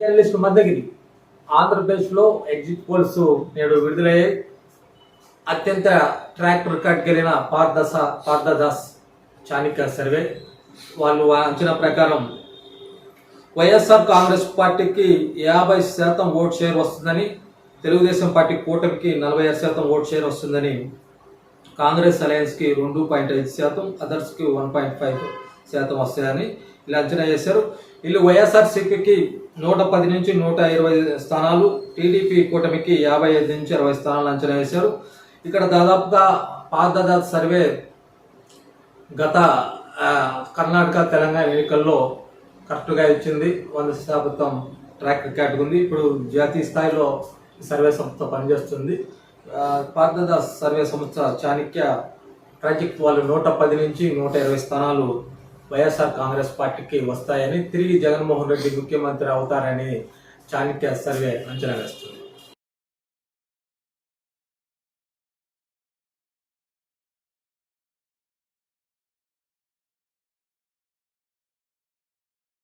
Journalist మద్దగిరి. ఆంధ్రప్రదేశ్లో exit polls నేడు విడుదలయ్యాయి. అత్యంత ట్రాక్ రికార్డ్ కలిగిన పార్దస పార్దదాస్ చాణిక్య సర్వే. వాళ్ళు అంచనా ప్రకారం వైఎస్ఆర్ కాంగ్రెస్ పార్టీకి యాభై శాతం ఓట్ షేర్ వస్తుందని తెలుగుదేశం పార్టీ కూటమికి నలభై ఆరు శాతం ఓట్ షేర్ వస్తుందని కాంగ్రెస్ అలయన్స్కి రెండు పాయింట్ ఐదు శాతం అదర్స్కి వన్ పాయింట్ ఫైవ్ శాతం వస్తాయని ఇలా అంచనా చేశారు. వీళ్ళు వైఎస్ఆర్సీపీకి నూట పది నుంచి నూట ఇరవై స్థానాలు టీడీపీ కూటమికి యాభై ఐదు నుంచి అరవై స్థానాలు అంచనా వేశారు. ఇక్కడ దాదాపుగా పాత సర్వే గత కర్ణాటక తెలంగాణ ఎన్నికల్లో కరెక్ట్గా ఇచ్చింది. వంద శాతం ట్రాక్ రికార్డ్ ఉంది. ఇప్పుడు జాతీయ స్థాయిలో సర్వే సంస్థ పనిచేస్తుంది. ఆ, పార్థదాస్ సర్వే సంస్థ చాణక్య ప్రాజెక్ట్ వాళ్ళు నూట పది నుంచి నూట ఇరవై స్థానాలు వైఎస్ఆర్ కాంగ్రెస్ పార్టీకి వస్తాయని తిరిగి జగన్మోహన్ రెడ్డి ముఖ్యమంత్రి అవుతారని చాణక్య సర్వే అంచనా వేస్తుంది.